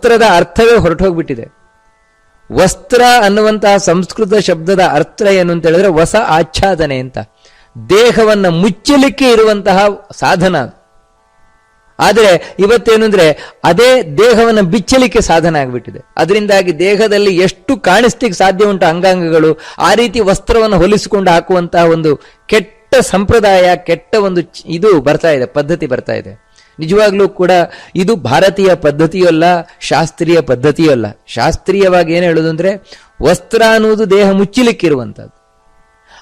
ವಸ್ತ್ರದ ಅರ್ಥವೇ ಹೊರಟೋಗ್ಬಿಟ್ಟಿದೆ ವಸ್ತ್ರ ಅನ್ನುವಂತಹ ಸಂಸ್ಕೃತ ಶಬ್ದದ ಅರ್ಥ ಏನು ಅಂತ ಹೇಳಿದ್ರೆ ಹೊಸ ಆಚ್ಛಾದನೆ ಅಂತ. ದೇಹವನ್ನ ಮುಚ್ಚಲಿಕ್ಕೆ ಇರುವಂತಹ ಸಾಧನ ಆದರೆ ಇವತ್ತೇನು ಅಂದ್ರೆ ಅದೇ ದೇಹವನ್ನು ಬಿಚ್ಚಲಿಕ್ಕೆ ಸಾಧನ ಆಗಿಬಿಟ್ಟಿದೆ. ಅದರಿಂದಾಗಿ ದೇಹದಲ್ಲಿ ಎಷ್ಟು ಕಾಣಿಸ್ಲಿಕ್ಕೆ ಸಾಧ್ಯ ಉಂಟು ಅಂಗಾಂಗಗಳು, ಆ ರೀತಿ ವಸ್ತ್ರವನ್ನು ಹೊಲಿಸಿಕೊಂಡು ಹಾಕುವಂತಹ ಒಂದು ಕೆಟ್ಟ ಸಂಪ್ರದಾಯ, ಕೆಟ್ಟ ಒಂದು ಇದು ಬರ್ತಾ ಇದೆ, ಪದ್ಧತಿ ಬರ್ತಾ ಇದೆ. ನಿಜವಾಗ್ಲೂ ಕೂಡ ಇದು ಭಾರತೀಯ ಪದ್ಧತಿಯಲ್ಲ ಶಾಸ್ತ್ರೀಯ ಪದ್ಧತಿಯಲ್ಲ ಶಾಸ್ತ್ರೀಯವಾಗಿ ಏನು ಹೇಳೋದು ಅಂದ್ರೆ, ವಸ್ತ್ರ ಅನ್ನುವುದು ದೇಹ ಮುಚ್ಚಲಿಕ್ಕಿರುವಂಥದ್ದು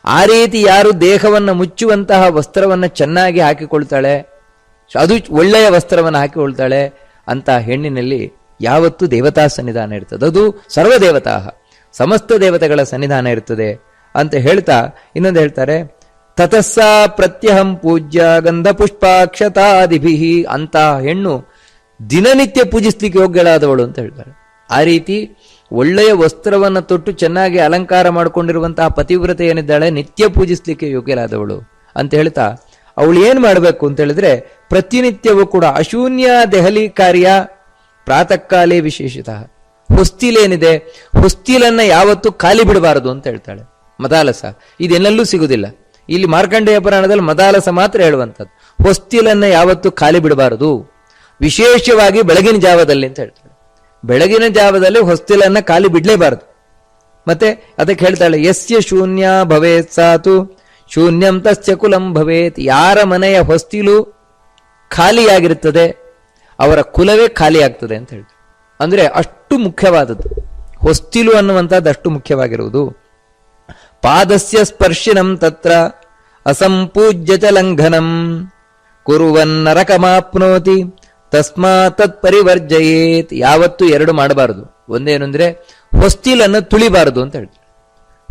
ಆ ರೀತಿ ಯಾರು ದೇಹವನ್ನು ಮುಚ್ಚುವಂತಹ ವಸ್ತ್ರವನ್ನು ಚೆನ್ನಾಗಿ ಹಾಕಿಕೊಳ್ತಾಳೆ, ಅದು ಒಳ್ಳೆಯ ವಸ್ತ್ರವನ್ನು ಹಾಕಿಕೊಳ್ತಾಳೆ ಅಂತ ಹೆಣ್ಣಿನಲ್ಲಿ ಯಾವತ್ತೂ ದೇವತಾ ಸನ್ನಿಧಾನ ಇರ್ತದೆ. ಅದು ಸರ್ವದೇವತಾ ಸಮಸ್ತ ದೇವತೆಗಳ ಸನ್ನಿಧಾನ ಇರ್ತದೆ ಅಂತ ಹೇಳ್ತಾ ಇನ್ನೊಂದು ಹೇಳ್ತಾರೆ ತತಸ್ಸ ಪ್ರತ್ಯಹಂ ಪೂಜ್ಯ ಗಂಧ ಪುಷ್ಪಾಕ್ಷತಾದಿಭಿ ಅಂತ ಹೆಣ್ಣು ದಿನನಿತ್ಯ ಪೂಜಿಸ್ಲಿಕ್ಕೆ ಯೋಗ್ಯಳಾದವಳು ಅಂತ ಹೇಳ್ತಾರೆ. ಆ ರೀತಿ ಒಳ್ಳೆಯ ವಸ್ತ್ರವನ್ನು ತೊಟ್ಟು ಚೆನ್ನಾಗಿ ಅಲಂಕಾರ ಮಾಡಿಕೊಂಡಿರುವಂತಹ ಪತಿವ್ರತೆ ಏನಿದ್ದಾಳೆ, ನಿತ್ಯ ಪೂಜಿಸ್ಲಿಕ್ಕೆ ಯೋಗ್ಯರಾದವಳು ಅಂತ ಹೇಳ್ತಾ, ಅವಳು ಏನು ಮಾಡಬೇಕು ಅಂತ ಹೇಳಿದ್ರೆ ಪ್ರತಿನಿತ್ಯವೂ ಕೂಡ ಅಶೂನ್ಯ ದೆಹಲಿ ಕಾರ್ಯ ಪ್ರಾತಃ ಕಾಲೇ ವಿಶೇಷತಃ ಹೊಸ್ತಿಲೇನಿದೆ ಹೊಸ್ತಿಲನ್ನ ಯಾವತ್ತೂ ಖಾಲಿ ಬಿಡಬಾರದು ಅಂತ ಹೇಳ್ತಾಳೆ. ಮದಾಲಸ, ಇದೆಲ್ಲಲ್ಲೂ ಸಿಗುದಿಲ್ಲ. ಇಲ್ಲಿ ಮಾರ್ಕಂಡೇಯ ಪುರಾಣದಲ್ಲಿ ಮದಾಲಸ ಮಾತ್ರ ಹೇಳುವಂಥದ್ದು. ಹೊಸ್ತಿಲನ್ನು ಯಾವತ್ತೂ ಖಾಲಿ ಬಿಡಬಾರದು. ವಿಶೇಷವಾಗಿ ಬೆಳಗಿನ ಜಾವದಲ್ಲಿ ಅಂತ ಹೇಳ್ತಾಳೆ ಬೆಳಗಿನ ಜಾವದಲ್ಲಿ ಹೊಸ್ತಿಲನ್ನು ಖಾಲಿ ಬಿಡಲೇಬಾರದು. ಮತ್ತೆ ಅದಕ್ಕೆ ಹೇಳ್ತಾಳೆ, ಯಸ್ಯ ಶೂನ್ಯ ಭವೇತ್ ಸಾತು, ಶೂನ್ಯಂ ತಸ್ಯ ಕುಲಂ ಭವೇತ್. ಯಾರ ಮನೆಯ ಹೊಸ್ತಿಲು ಖಾಲಿಯಾಗಿರುತ್ತದೆ, ಅವರ ಕುಲವೇ ಖಾಲಿ ಆಗ್ತದೆ ಅಂತ ಹೇಳ್ತಾರೆ. ಅಂದ್ರೆ ಅಷ್ಟು ಮುಖ್ಯವಾದದ್ದು. ಹೊಸ್ತಿಲು ಅನ್ನುವಂಥದ್ದು ಅಷ್ಟು ಮುಖ್ಯವಾಗಿರುವುದು. ಪಾದಸ್ಯ ಸ್ಪರ್ಶಿನಂ ತತ್ರ ಅಸಂಪೂಜ್ಯ ಚ ಲಂಘನಂ. ಕುರುವನ್ನರಕಮಾಪ್ನೋತಿ ತಸ್ಮಾತ್ ಪರಿವರ್ಜಯೇತ್. ಯಾವತ್ತು ಎರಡು ಮಾಡಬಾರದು. ಒಂದೇನು ಅಂದ್ರೆ, ಹೊಸ್ತಿಲನ್ನು ತುಳಿಬಾರದು ಅಂತ ಹೇಳ್ತಾರೆ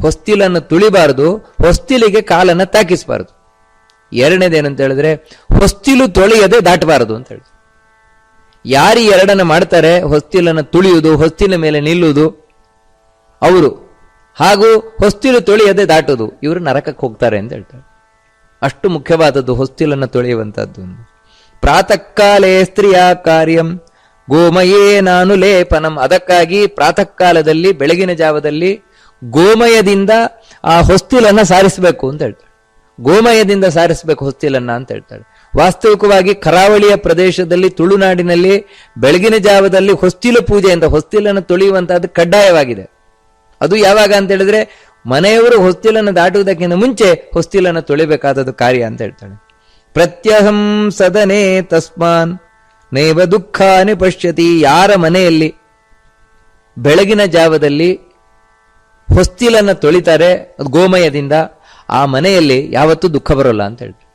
ಹೊಸ್ತಿಲನ್ನು ತುಳಿಬಾರದು, ಹೊಸ್ತಿಲಿಗೆ ಕಾಲನ್ನು ತಾಕಿಸಬಾರದು. ಎರಡನೇದೇನಂತ ಹೇಳಿದ್ರೆ, ಹೊಸ್ತಿಲು ತೊಳೆಯದೆ ದಾಟಬಾರದು ಅಂತ ಹೇಳಿ ಯಾರು ಎರಡನ್ನ ಮಾಡ್ತಾರೆ, ಹೊಸ್ತಿಲನ್ನು ತುಳಿಯುವುದು, ಹೊಸ್ತಿಲ ಮೇಲೆ ನಿಲ್ಲುವುದು? ಅವರು. ಹಾಗೂ ಹೊಸ್ತಿಲು ತೊಳೆಯದೆ ದಾಟುವುದು. ಇವರು ನರಕಕ್ಕೆ ಹೋಗ್ತಾರೆ ಅಂತ ಹೇಳ್ತಾರೆ. ಅಷ್ಟು ಮುಖ್ಯವಾದದ್ದು ಹೊಸ್ತಿಲನ್ನು ತೊಳೆಯುವಂತಹದ್ದು ಪ್ರಾತಃ ಕಾಲೇ ಸ್ತ್ರೀಯ ಕಾರ್ಯಂ, ಗೋಮಯೇ ನಾನು ಲೇಪನಂ. ಅದಕ್ಕಾಗಿ ಪ್ರಾತಃ ಕಾಲದಲ್ಲಿ ಬೆಳಗಿನ ಜಾವದಲ್ಲಿ ಗೋಮಯದಿಂದ ಆ ಹೊಸ್ತಿಲನ್ನ ಸಾರಿಸಬೇಕು ಅಂತ ಹೇಳ್ತಾರೆ ಗೋಮಯದಿಂದ ಸಾರಿಸಬೇಕು ಹೊಸ್ತಿಲನ್ನ ಅಂತ ಹೇಳ್ತಾಳೆ. ವಾಸ್ತವಿಕವಾಗಿ ಕರಾವಳಿಯ ಪ್ರದೇಶದಲ್ಲಿ, ತುಳುನಾಡಿನಲ್ಲಿ, ಬೆಳಗಿನ ಜಾವದಲ್ಲಿ ಹೊಸ್ತಿಲು ಪೂಜೆ ಅಂತ, ಹೊಸ್ತಿಲನ್ನು ತೊಳೆಯುವಂತಹದ್ದು ಕಡ್ಡಾಯವಾಗಿದೆ. ಅದು ಯಾವಾಗ ಅಂತ ಹೇಳಿದ್ರೆ ಮನೆಯವರು ಹೊಸ್ತಿಲನ್ನು ದಾಟುವುದಕ್ಕಿಂತ ಮುಂಚೆ ಹೊಸ್ತಿಲನ್ನು ತೊಳಿಬೇಕಾದದ್ದು ಕಾರ್ಯ ಅಂತ ಹೇಳ್ತಾಳೆ. ಪ್ರತ್ಯಹಂ ಸದನೆ ತಸ್ಮಾನ್, ನೈವ ದುಃಖಾನಿ ಪಶ್ಯತಿ, ಯಾರ ಮನೆಯಲ್ಲಿ ಬೆಳಗಿನ ಜಾವದಲ್ಲಿ ಹೊಸ್ತಿಲನ್ನು ತೊಳಿತಾರೆ ಗೋಮಯದಿಂದ, ಆ ಮನೆಯಲ್ಲಿ ಯಾವತ್ತೂ ದುಃಖ ಬರೋಲ್ಲ ಅಂತ ಹೇಳ್ತಾರೆ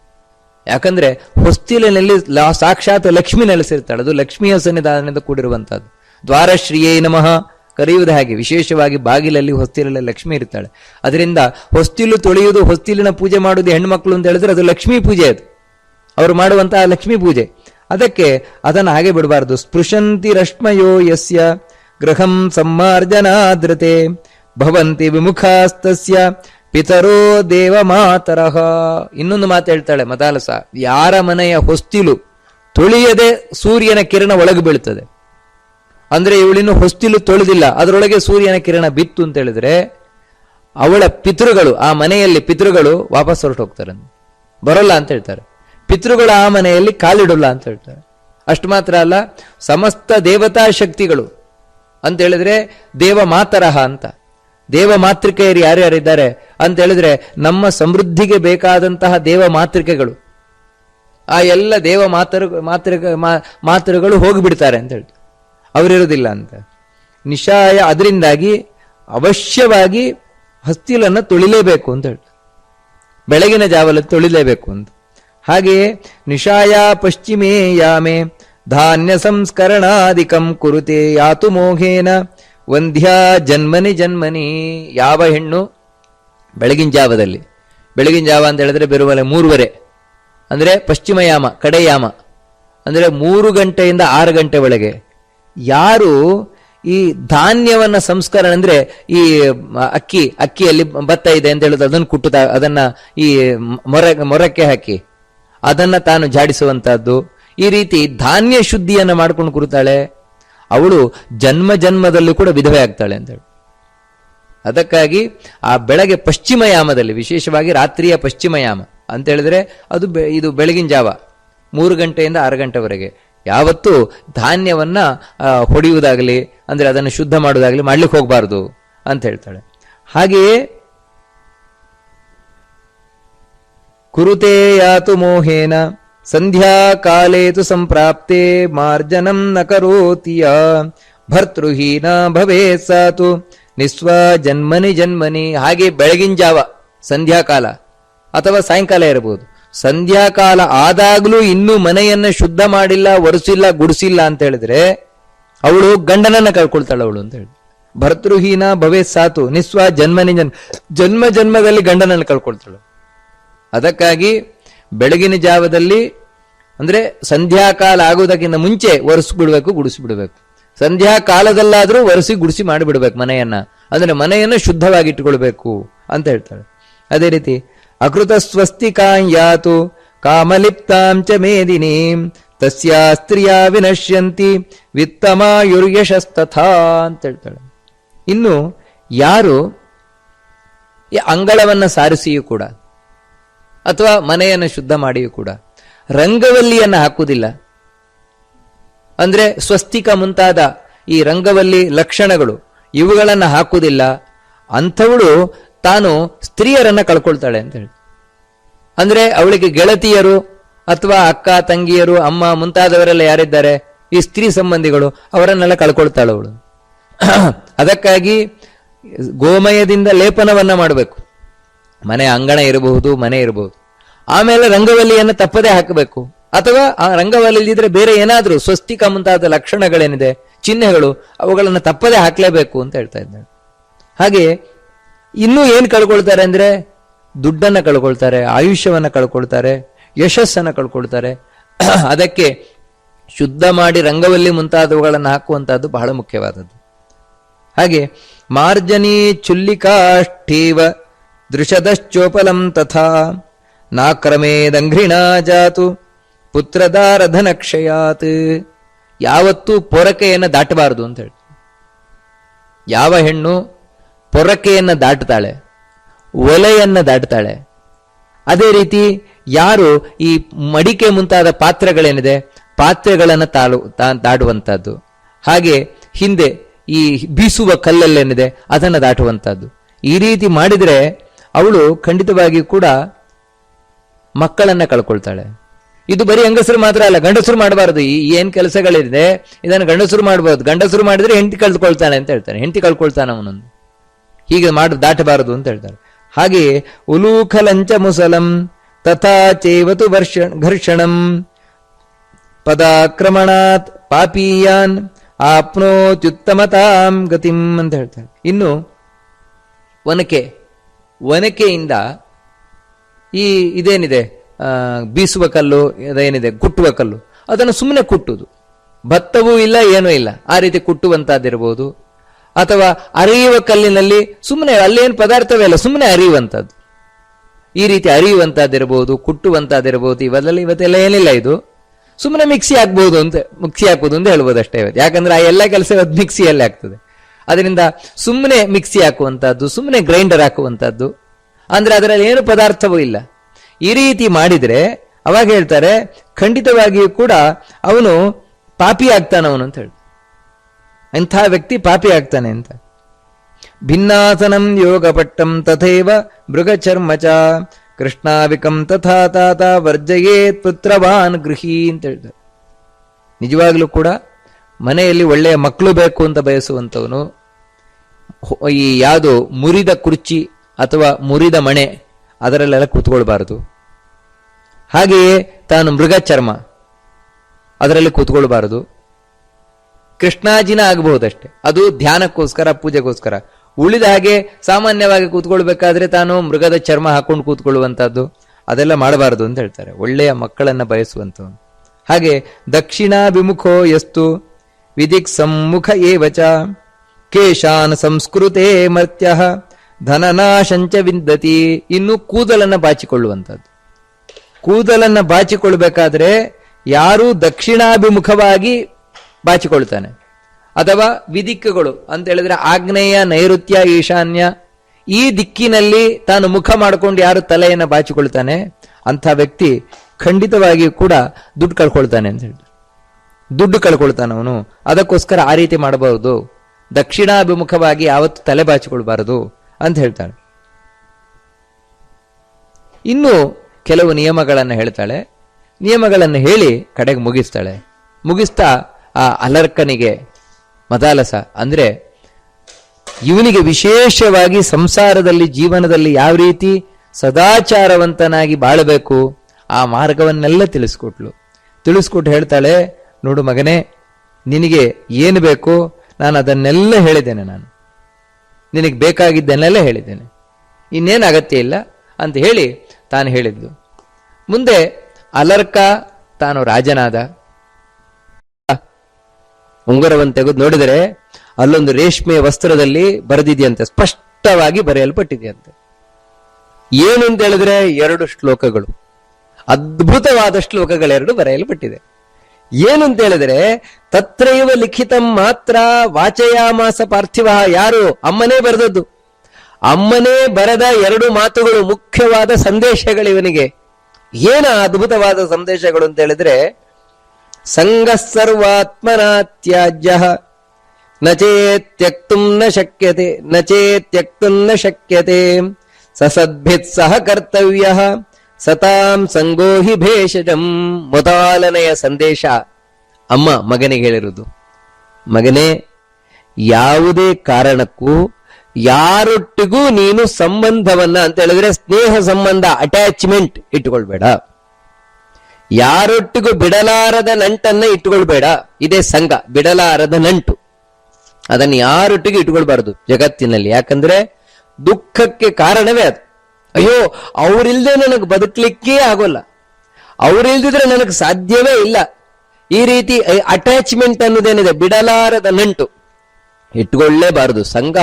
ಯಾಕಂದ್ರೆ ಹೊಸ್ತಿಲಿನಲ್ಲಿ ಸಾಕ್ಷಾತ್ ಲಕ್ಷ್ಮಿ ನೆಲೆಸಿರ್ತಾಳೆ. ಅದು ಲಕ್ಷ್ಮಿಯ ಸನ್ನಿಧಾನದಿಂದ ಕೂಡಿರುವಂತಹದ್ದು. ದ್ವಾರಶ್ರೀಯೇ ನಮಃ. ಕರೆಯುವುದು ಹಾಗೆ. ವಿಶೇಷವಾಗಿ ಬಾಗಿಲಲ್ಲಿ ಹೊಸ್ತಿಲಲ್ಲಿ ಲಕ್ಷ್ಮಿ ಇರ್ತಾಳೆ. ಅದರಿಂದ ಹೊಸ್ತಿಲು ತೊಳೆಯುವುದು, ಹೊಸ್ತಿಲಿನ ಪೂಜೆ ಮಾಡುವುದು ಹೆಣ್ಮಕ್ಳು ಅಂತ ಹೇಳಿದ್ರೆ ಅದು ಲಕ್ಷ್ಮೀ ಪೂಜೆ ಅದು. ಅವರು ಮಾಡುವಂತಹ ಲಕ್ಷ್ಮೀ ಪೂಜೆ. ಅದಕ್ಕೆ ಅದನ್ನು ಹಾಗೆ ಬಿಡಬಾರದು. ಸ್ಪೃಶಂತಿ ರಶ್ಮಯೋ ಯಸ್ಯ ಗೃಹಂ ಸಮ್ಮಾರ್ಜನಾದ್ರತೆ ಭವಂತಿ ವಿಮುಖಾಸ್ತಸ್ಯ ಪಿತರೋ ದೇವ ಮಾತರಹ ಇನ್ನೊಂದು ಮಾತು ಹೇಳ್ತಾಳೆ ಮತಾಲಸ ಯಾರ ಮನೆಯ ಹೊಸ್ತಿಲು ತೊಳೆಯದೆ ಸೂರ್ಯನ ಕಿರಣ ಒಳಗೆ ಬೀಳ್ತದೆ. ಅಂದ್ರೆ ಇವಳಿನ್ನು ಹೊಸ್ತಿಲು ತೊಳೆದಿಲ್ಲ. ಅದರೊಳಗೆ ಸೂರ್ಯನ ಕಿರಣ ಬಿತ್ತು ಅಂತ ಹೇಳಿದ್ರೆ, ಅವಳ ಪಿತೃಗಳು, ಆ ಮನೆಯಲ್ಲಿ ಪಿತೃಗಳು ವಾಪಸ್ ಹೊರಟು ಹೋಗ್ತಾರೆ ಬರೋಲ್ಲ ಅಂತ ಹೇಳ್ತಾರೆ. ಪಿತೃಗಳು ಆ ಮನೆಯಲ್ಲಿ ಕಾಲಿಡೋಲ್ಲ ಅಂತ ಹೇಳ್ತಾರೆ. ಅಷ್ಟು ಮಾತ್ರ ಅಲ್ಲ, ಸಮಸ್ತ ದೇವತಾ ಶಕ್ತಿಗಳು ಅಂತ ಹೇಳಿದ್ರೆ ದೇವ ಮಾತರಹ ಅಂತ. ದೇವ ಮಾತೃಕೆಯರು ಯಾರ್ಯಾರಿದ್ದಾರೆ ಅಂತ ಹೇಳಿದ್ರೆ ನಮ್ಮ ಸಮೃದ್ಧಿಗೆ ಬೇಕಾದಂತಹ ದೇವ ಮಾತೃಕೆಗಳು. ಆ ಎಲ್ಲ ದೇವ ಮಾತೃ ಮಾತೃ ಮಾತೃಗಳು ಹೋಗಿಬಿಡ್ತಾರೆ ಅಂತ ಹೇಳ್ತಾರೆ. ಅವರಿರೋದಿಲ್ಲ ಅಂತ. ನಿಶಾಯ ಅದರಿಂದಾಗಿ ಅವಶ್ಯವಾಗಿ ಹಸ್ತಿಲನ್ನು ತೊಳಿಲೇಬೇಕು ಅಂತ ಹೇಳ್ತಾರೆ. ಬೆಳಗಿನ ಜಾವಲ ತೊಳಿಲೇಬೇಕು ಅಂತ. ಹಾಗೆಯೇ ನಿಶಾಯ ಪಶ್ಚಿಮೇ ಯಾಮೆ ಧಾನ್ಯ ಸಂಸ್ಕರಣಾಧಿಕಂ ಕುರುತೆ ಯಾತು ಮೋಹೇನ ವಂದ್ಯಾ ಜನ್ಮನಿ ಜನ್ಮನಿ. ಯಾವ ಹೆಣ್ಣು ಬೆಳಗಿನ ಜಾವದಲ್ಲಿ, ಬೆಳಗಿನ ಜಾವ ಅಂತ ಹೇಳಿದ್ರೆ ಬೆರುವಲೆ ಮೂರುವರೆ. ಅಂದರೆ ಪಶ್ಚಿಮ ಯಾಮ ಕಡೆಯಾಮ ಅಂದ್ರೆ ಮೂರು ಗಂಟೆಯಿಂದ ಆರು ಗಂಟೆ ಒಳಗೆ ಯಾರು ಈ ಧಾನ್ಯವನ್ನ ಸಂಸ್ಕರಣೆ ಅಂದ್ರೆ ಈ ಅಕ್ಕಿ, ಅಕ್ಕಿಯಲ್ಲಿ ಭತ್ತ ಇದೆ ಅಂತ ಹೇಳುದು, ಅದನ್ನು ಕುಟ್ಟುತ್ತ ಅದನ್ನ ಈ ಮೊರ, ಮೊರಕ್ಕೆ ಹಾಕಿ, ಅದನ್ನ ತಾನು ಜಾಡಿಸುವಂತಹದ್ದು. ಈ ರೀತಿ ಧಾನ್ಯ ಶುದ್ಧಿಯನ್ನು ಮಾಡ್ಕೊಂಡು ಕುರುತಾಳೆ. ಅವಳು ಜನ್ಮ ಜನ್ಮದಲ್ಲೂ ಕೂಡ ವಿಧವೆ ಆಗ್ತಾಳೆ ಅಂತ ಹೇಳಿ. ಅದಕ್ಕಾಗಿ ಆ ಬೆಳಗ್ಗೆ ಪಶ್ಚಿಮ ಯಾಮದಲ್ಲಿ, ವಿಶೇಷವಾಗಿ ರಾತ್ರಿಯ ಪಶ್ಚಿಮ ಯಾಮ ಅಂತ ಹೇಳಿದ್ರೆ ಅದು ಇದು ಬೆಳಗಿನ ಜಾವ, ಮೂರು ಗಂಟೆಯಿಂದ ಆರು ಗಂಟೆವರೆಗೆ. ಯಾವತ್ತೂ ಧಾನ್ಯವನ್ನ ಹೊಡೆಯುವುದಾಗಲಿ, ಅಂದ್ರೆ ಅದನ್ನು ಶುದ್ಧ ಮಾಡುವುದಾಗಲಿ ಮಾಡ್ಲಿಕ್ಕೆ ಹೋಗಬಾರ್ದು ಅಂತ ಹೇಳ್ತಾಳೆ. ಹಾಗೆಯೇ ಕುರುತೆ ಯಾತು ಮೋಹೇನ, ಸಂಧ್ಯಾ ಕಾಲೇತು ಸಂಪ್ರಾಪ್ತೆ ಮಾರ್ಜನಂ ನ ಕರೋತಿಯ, ಭರ್ತೃಹೀನ ಭವೇ ಸಾತು, ನಿಸ್ವ ಜನ್ಮನಿ ಜನ್ಮನಿ, ಹಾಗೆ ಬೆಳಗಿನ ಜಾವ ಸಂಧ್ಯಾಕಾಲ ಅಥವಾ ಸಾಯಂಕಾಲ ಇರಬಹುದು. ಸಂಧ್ಯಾಕಾಲ ಆದಾಗಲೂ ಇನ್ನೂ ಮನೆಯನ್ನು ಶುದ್ಧ ಮಾಡಿಲ್ಲ, ಒರೆಸಿಲ್ಲ, ಗುಡಿಸಿಲ್ಲ ಅಂತ ಹೇಳಿದ್ರೆ ಅವಳು ಗಂಡನನ್ನ ಕಳ್ಕೊಳ್ತಾಳೆ ಅವಳು ಅಂತ ಹೇಳಿ ಭರ್ತೃಹೀನ ಭವೇ ಸಾತು, ನಿಸ್ವ ಜನ್ಮನಿ ಜನ್ಮ ಜನ್ಮ ಜನ್ಮದಲ್ಲಿ ಗಂಡನನ್ನು ಕಳ್ಕೊಳ್ತಾಳು. ಅದಕ್ಕಾಗಿ ಬೆಳಗಿನ ಜಾವದಲ್ಲಿ ಅಂದ್ರೆ ಸಂಧ್ಯಾಕಾಲ ಆಗೋದಕ್ಕಿಂತ ಮುಂಚೆ ಒರೆಸ್ಬಿಡ್ಬೇಕು ಸಂಧ್ಯಾ ಕಾಲದಲ್ಲಾದರೂ ಒರೆಸಿ, ಗುಡಿಸಿ ಮಾಡಿಬಿಡ್ಬೇಕು ಮನೆಯನ್ನ. ಅಂದ್ರೆ ಮನೆಯನ್ನು ಶುದ್ಧವಾಗಿಟ್ಟುಕೊಳ್ಬೇಕು ಅಂತ ಹೇಳ್ತಾಳೆ. ಅದೇ ರೀತಿ ಅಕೃತ ಯಾತು ಕಾಮಲಿಪ್ತಾಂ ಚ ಮೇದಿನೀಂ ತಸ್ಯಾ ಸ್ತ್ರೀಯ ವಿನಶ್ಯಂತಿ ವಿತ್ತಮಾಯುರ್ಯಶಸ್ತಥಾ ಅಂತ ಹೇಳ್ತಾಳೆ. ಇನ್ನು ಯಾರು ಅಂಗಳವನ್ನ ಸಾರಿಸಿಯೂ ಕೂಡ ಅಥವಾ ಮನೆಯನ್ನು ಶುದ್ಧ ಮಾಡಿಯೂ ಕೂಡ ರಂಗವಲ್ಲಿಯನ್ನು ಹಾಕುವುದಿಲ್ಲ. ಅಂದ್ರೆ ಸ್ವಸ್ತಿಕ ಮುಂತಾದ ಈ ರಂಗವಲ್ಲಿ ಲಕ್ಷಣಗಳು ಇವುಗಳನ್ನು ಹಾಕುವುದಿಲ್ಲ. ಅಂಥವಳು ತಾನು ಸ್ತ್ರೀಯರನ್ನ ಕಳ್ಕೊಳ್ತಾಳೆ ಅಂತ ಹೇಳಿ. ಅಂದ್ರೆ ಅವಳಿಗೆ ಗೆಳತಿಯರು ಅಥವಾ ಅಕ್ಕ, ತಂಗಿಯರು, ಅಮ್ಮ ಮುಂತಾದವರೆಲ್ಲ ಯಾರಿದ್ದಾರೆ? ಈ ಸ್ತ್ರೀ ಸಂಬಂಧಿಗಳು ಅವರನ್ನೆಲ್ಲ ಕಳ್ಕೊಳ್ತಾಳೆ ಅವಳು. ಅದಕ್ಕಾಗಿ ಗೋಮಯದಿಂದ ಲೇಪನವನ್ನ ಮಾಡಬೇಕು. ಮನೆ ಅಂಗಣ ಇರಬಹುದು, ಮನೆ ಇರಬಹುದು. ಆಮೇಲೆ ರಂಗವಲ್ಲಿಯನ್ನು ತಪ್ಪದೇ ಹಾಕಬೇಕು. ಅಥವಾ ಆ ರಂಗವಲ್ಲಿ ಇದ್ರೆ ಬೇರೆ ಏನಾದರೂ ಸ್ವಸ್ತಿಕ ಮುಂತಾದ ಲಕ್ಷಣಗಳೇನಿದೆ, ಚಿಹ್ನೆಗಳು, ಅವುಗಳನ್ನು ತಪ್ಪದೆ ಹಾಕಲೇಬೇಕು ಅಂತ ಹೇಳ್ತಾ ಇದ್ದಾಳೆ. ಹಾಗೆ ಇನ್ನೂ ಏನು ಕಳ್ಕೊಳ್ತಾರೆ ಅಂದ್ರೆ ದುಡ್ಡನ್ನ ಕಳ್ಕೊಳ್ತಾರೆ, ಆಯುಷ್ಯವನ್ನ ಕಳ್ಕೊಳ್ತಾರೆ, ಯಶಸ್ಸನ್ನ ಕಳ್ಕೊಳ್ತಾರೆ. ಅದಕ್ಕೆ ಶುದ್ಧ ಮಾಡಿ ರಂಗವಲ್ಲಿ ಮುಂತಾದವುಗಳನ್ನು ಹಾಕುವಂತಹದ್ದು ಬಹಳ ಮುಖ್ಯವಾದದ್ದು. ಹಾಗೆ, ಮಾರ್ಜನಿ ಚುಲ್ಲಿಕಾಷ್ಠೀವ ದೃಶದಶ್ಚೋಪಲಂ ತಥಾ, ನಾಕ್ರಮೇದಂಘ್ರಿಣಾ ಜಾತು, ಪುತ್ರದಾರಧನಕ್ಷಯಾತ್. ಯಾವತ್ತೂ ಪೊರಕೆಯನ್ನು ದಾಟಬಾರದು ಅಂತ ಹೇಳಿ ಯಾವ ಹೆಣ್ಣು ಪೊರಕೆಯನ್ನು ದಾಟ್ತಾಳೆ, ಒಲೆಯನ್ನು ದಾಟ್ತಾಳೆ. ಅದೇ ರೀತಿ ಯಾರು ಈ ಮಡಿಕೆ ಮುಂತಾದ ಪಾತ್ರೆಗಳೇನಿದೆ, ಪಾತ್ರೆಗಳನ್ನು ತಾಳು ದಾಟುವಂತಹದ್ದು ಹಾಗೆ ಹಿಂದೆ ಈ ಬೀಸುವ ಕಲ್ಲಲ್ಲೇನಿದೆ, ಅದನ್ನು ದಾಟುವಂಥದ್ದು. ಈ ರೀತಿ ಮಾಡಿದರೆ ಅವಳು ಖಂಡಿತವಾಗಿಯೂ ಕೂಡ ಮಕ್ಕಳನ್ನು ಕಳ್ಕೊಳ್ತಾಳೆ. ಇದು ಬರೀ ಹೆಂಗಸರು ಮಾತ್ರ ಅಲ್ಲ, ಗಂಡಸರು ಮಾಡಬಾರದು. ಈ ಏನ್ ಕೆಲಸಗಳಿದೆ, ಇದನ್ನು ಗಂಡಸರು ಮಾಡಬಹುದು ಗಂಡಸರು ಮಾಡಿದ್ರೆ ಹೆಂಡತಿ ಕಳ್ಕೊಳ್ತಾನೆ ಅಂತ ಹೇಳ್ತಾನೆ. ಹೆಂಡತಿ ಕಳ್ಕೊಳ್ತಾನೆ ಅವನೊಂದು ಹೀಗೆ ಮಾಡಿ, ದಾಟಬಾರದು ಅಂತ ಹೇಳ್ತಾರೆ. ಹಾಗೆಯೇ, ಉಲೂಖಲಂಚ ಮುಸಲಂ ತಥಾ ಚೇವತು ವರ್ಷ, ಘರ್ಷಣಂ ಪದಾಕ್ರಮಣಾತ್ ಪಾಪೀಯಾನ್ ಆಪ್ನೋತ್ಯುತ್ತಮತಾಂ ಗತಿಂ ಅಂತ ಹೇಳ್ತಾರೆ. ಇನ್ನು, ಒನಕೆ, ಒನಕೆಯಿಂದ ಈ ಇದೇನಿದೆ? ಬೀಸುವ ಕಲ್ಲು, ಅದೇನಿದೆ? ಕುಟ್ಟುವ ಕಲ್ಲು. ಅದನ್ನು ಸುಮ್ಮನೆ ಕುಟ್ಟುವುದು. ಭತ್ತವೂ ಇಲ್ಲ, ಏನೂ ಇಲ್ಲ. ಆ ರೀತಿ ಕುಟ್ಟುವಂತಹದ್ದಿರಬಹುದು ಅಥವಾ ಅರಿಯುವ ಕಲ್ಲಿನಲ್ಲಿ ಸುಮ್ಮನೆ ಅಲ್ಲೇನು ಪದಾರ್ಥವೇ ಇಲ್ಲ ಸುಮ್ಮನೆ ಅರಿಯುವಂಥದ್ದು. ಈ ರೀತಿ ಅರಿಯುವಂತಹದ್ದಿರಬಹುದು ಕುಟ್ಟುವಂತಹದ್ದಿರಬಹುದು ಇವೆಲ್ಲ ಇವತ್ತೆಲ್ಲ ಏನಿಲ್ಲ ಇದು. ಸುಮ್ಮನೆ ಮಿಕ್ಸಿ ಹಾಕ್ಬೋದು ಅಂತ, ಮಿಕ್ಸಿ ಹಾಕ್ಬೋದು ಅಂತ ಹೇಳ್ಬೋದು ಅಷ್ಟೇ ಇವತ್ತು. ಯಾಕಂದ್ರೆ ಆ ಎಲ್ಲ ಕೆಲಸ ಇವತ್ತು ಮಿಕ್ಸಿಯಲ್ಲೇ ಆಗ್ತದೆ. ಅದರಿಂದ ಸುಮ್ಮನೆ ಮಿಕ್ಸಿ ಹಾಕುವಂಥದ್ದು ಸುಮ್ಮನೆ ಗ್ರೈಂಡರ್ ಹಾಕುವಂಥದ್ದು. ಅಂದ್ರೆ ಅದರಲ್ಲಿ ಏನು ಪದಾರ್ಥವೂ ಇಲ್ಲ. ಈ ರೀತಿ ಮಾಡಿದ್ರೆ, ಅವಾಗ ಹೇಳ್ತಾರೆ, ಖಂಡಿತವಾಗಿಯೂ ಕೂಡ ಅವನು ಪಾಪಿ ಆಗ್ತಾನವನು ಅಂತ ಹೇಳಿ ಇಂಥ ವ್ಯಕ್ತಿ ಪಾಪಿ ಆಗ್ತಾನೆ ಅಂತ. ಭಿನ್ನಾಸನಂ ಯೋಗಪಟ್ಟಂ ತಥೈವ ಮೃಗಚರ್ಮಚ. ಕೃಷ್ಣಾವಿಕಂ ತಥಾ ತಾತ ವರ್ಜಯೇತ್ ಪುತ್ರವಾನ್ ಗೃಹಿ ಅಂತ ಹೇಳ್ತಾರೆ. ನಿಜವಾಗ್ಲೂ ಕೂಡ ಮನೆಯಲ್ಲಿ ಒಳ್ಳೆಯ ಮಕ್ಕಳು ಬೇಕು ಅಂತ ಬಯಸುವಂಥವನು ಈ ಯಾವುದು ಮುರಿದ ಕುರ್ಚಿ ಅಥವಾ ಮುರಿದ ಮಣೆ, ಅದರಲ್ಲೆಲ್ಲ ಕೂತ್ಕೊಳ್ಬಾರದು. ಹಾಗೆಯೇ ತಾನು ಮೃಗ ಚರ್ಮ ಅದರಲ್ಲಿ ಕೂತ್ಕೊಳ್ಬಾರದು. ಕೃಷ್ಣಾಜಿನ ಆಗಬಹುದಷ್ಟೇ. ಅದು ಧ್ಯಾನಕ್ಕೋಸ್ಕರ, ಪೂಜೆಗೋಸ್ಕರ. ಉಳಿದ ಹಾಗೆ ಸಾಮಾನ್ಯವಾಗಿ ಕೂತ್ಕೊಳ್ಬೇಕಾದ್ರೆ ತಾನು ಮೃಗದ ಚರ್ಮ ಹಾಕೊಂಡು ಕೂತ್ಕೊಳ್ಳುವಂತಹದ್ದು, ಅದೆಲ್ಲ ಮಾಡಬಾರದು ಅಂತ ಹೇಳ್ತಾರೆ. ಒಳ್ಳೆಯ ಮಕ್ಕಳನ್ನ ಬಯಸುವಂತ ಹಾಗೆ ದಕ್ಷಿಣಾಭಿಮುಖೋ ಯಸ್ತು ವಿಧಿಕ್ ಸಮ್ಮುಖ ಏವಚ ಕೇಶಾನ್ ಸಂಸ್ಕೃತೇ ಮರ್ತ್ಯ ಧನನಾಶಂಚ ವಿಂದತಿ. ಇನ್ನು ಕೂದಲನ್ನ ಬಾಚಿಕೊಳ್ಳುವಂಥದ್ದು ಕೂದಲನ್ನ ಬಾಚಿಕೊಳ್ಬೇಕಾದ್ರೆ ಯಾರು ದಕ್ಷಿಣಾಭಿಮುಖವಾಗಿ ಬಾಚಿಕೊಳ್ತಾನೆ ಅಥವಾ ವಿದಿಕ್ಕುಗಳು ಅಂತ ಹೇಳಿದ್ರೆ ಆಗ್ನೇಯ ನೈಋತ್ಯ ಈಶಾನ್ಯ, ಈ ದಿಕ್ಕಿನಲ್ಲಿ ತಾನು ಮುಖ ಮಾಡಿಕೊಂಡು ಯಾರು ತಲೆಯನ್ನು ಬಾಚಿಕೊಳ್ತಾನೆ ಅಂಥ ವ್ಯಕ್ತಿ ಖಂಡಿತವಾಗಿಯೂ ಕೂಡ ದುಡ್ಡು ಕಳ್ಕೊಳ್ತಾನೆ ಅಂತ ಹೇಳಿ ದುಡ್ಡು ಕಳ್ಕೊಳ್ತಾನೆ ಅವನು. ಅದಕ್ಕೋಸ್ಕರ ಆ ರೀತಿ ಮಾಡಬಹುದು ದಕ್ಷಿಣಾಭಿಮುಖವಾಗಿ ಯಾವತ್ತು ತಲೆ ಬಾಚಿಕೊಳ್ಬಾರದು ಅಂತ ಹೇಳ್ತಾಳೆ. ಇನ್ನು ಕೆಲವು ನಿಯಮಗಳನ್ನು ಹೇಳ್ತಾಳೆ. ನಿಯಮಗಳನ್ನು ಹೇಳಿ ಕಡೆಗೆ ಮುಗಿಸ್ತಾಳೆ. ಮುಗಿಸ್ತಾ ಆ ಅಲರ್ಕನಿಗೆ ಮದಾಲಸ. ಅಂದ್ರೆ ಇವನಿಗೆ ವಿಶೇಷವಾಗಿ ಸಂಸಾರದಲ್ಲಿ, ಜೀವನದಲ್ಲಿ ಯಾವ ರೀತಿ ಸದಾಚಾರವಂತನಾಗಿ ಬಾಳಬೇಕು, ಆ ಮಾರ್ಗವನ್ನೆಲ್ಲ ತಿಳಿಸ್ಕೊಟ್ಲು. ತಿಳಿಸ್ಕೊಟ್ಟು ಹೇಳ್ತಾಳೆ, ನೋಡು ಮಗನೇ, ನಿನಗೆ ಏನು ಬೇಕು, ನಾನು ಅದನ್ನೆಲ್ಲ ಹೇಳಿದ್ದೇನೆ ನಾನು. ನಿನಗೆ ಬೇಕಾಗಿದ್ದನ್ನೆಲ್ಲ ಹೇಳಿದ್ದೇನೆ. ಇನ್ನೇನು ಅಗತ್ಯ ಇಲ್ಲ? ಅಂತ ಹೇಳಿ ತಾನು ಹೇಳಿದ್ದು ಮುಂದೆ ಅಲರ್ಕ ತಾನು ರಾಜನಾದ. ಉಂಗುರವನ್ನು ತೆಗೆದು ನೋಡಿದರೆ ಅಲ್ಲೊಂದು ರೇಷ್ಮೆ ವಸ್ತ್ರದಲ್ಲಿ ಬರೆದಿದೆಯಂತೆ, ಸ್ಪಷ್ಟವಾಗಿ ಬರೆಯಲ್ಪಟ್ಟಿದೆಯಂತೆ. ಏನು ಅಂತ ಹೇಳಿದ್ರೆ ಎರಡು ಶ್ಲೋಕಗಳು. ಅದ್ಭುತವಾದ ಶ್ಲೋಕಗಳೆರಡು ಬರೆಯಲ್ಪಟ್ಟಿದೆ. ಏನು ಅಂತ ಹೇಳಿದ್ರೆ, ತತ್ರೈವ ಲಿಖಿತಂ ಮಾತ್ರ ವಾಚಯಾಮಾಸ ಪಾರ್ಥಿವ ಯಾರು? ಅಮ್ಮನೇ ಬರೆದದ್ದು. ಅಮ್ಮನೇ ಬರೆದ ಎರಡು ಮಾತುಗಳು ಮುಖ್ಯವಾದ ಸಂದೇಶಗಳು ಇವನಿಗೆ ಏನ ಅದ್ಭುತವಾದ ಸಂದೇಶಗಳು ಅಂತ ಹೇಳಿದ್ರೆ ಸಂಘ ಸರ್ವಾತ್ಮನ ತ್ಯಾಜ್ಯ ನ ನ ಶಕ್ಯತೆ ನ ನ ಶಕ್ಯತೆ. ಸಸದ್ಭಿತ್ ಸಹ ಕರ್ತವ್ಯ. ಸತಾಂ ಸಂಗೋ ಹಿ ಭೇಷಜಂ. ಮೊದಲನೆಯ ಸಂದೇಶ ಅಮ್ಮ ಮಗನಿಗೆ ಹೇಳಿರುವುದು. ಮಗನೇ, ಯಾವುದೇ ಕಾರಣಕ್ಕೂ ಯಾರೊಟ್ಟಿಗೂ ನೀನು ಸಂಬಂಧವನ್ನ ಅಂತ ಹೇಳಿದ್ರೆ ಸ್ನೇಹ ಸಂಬಂಧ ಅಟ್ಯಾಚ್ಮೆಂಟ್ ಇಟ್ಟುಕೊಳ್ಬೇಡ ಯಾರೊಟ್ಟಿಗೂ ಬಿಡಲಾರದ ನಂಟನ್ನ ಇಟ್ಟುಕೊಳ್ಬೇಡ. ಇದೇ ಸಂಘ, ಬಿಡಲಾರದ ನಂಟು. ಅದನ್ನು ಯಾರೊಟ್ಟಿಗೂ ಇಟ್ಕೊಳ್ಬಾರದು ಜಗತ್ತಿನಲ್ಲಿ. ಯಾಕಂದ್ರೆ ದುಃಖಕ್ಕೆ ಕಾರಣವೇ ಅದು. ಅಯ್ಯೋ, ಅವರಿಲ್ದೆ ನನಗೆ ಬದುಕಲಿಕ್ಕೇ ಆಗೋಲ್ಲ. ಅವರಿಲ್ದಿದ್ರೆ ನನಗೆ ಸಾಧ್ಯವೇ ಇಲ್ಲ. ಈ ರೀತಿ ಅಟ್ಯಾಚ್ಮೆಂಟ್ ಅನ್ನೋದೇನಿದೆ? ಬಿಡಲಾರದ ನಂಟು. ಇಟ್ಕೊಳ್ಳೇಬಾರದು ಸಂಘ,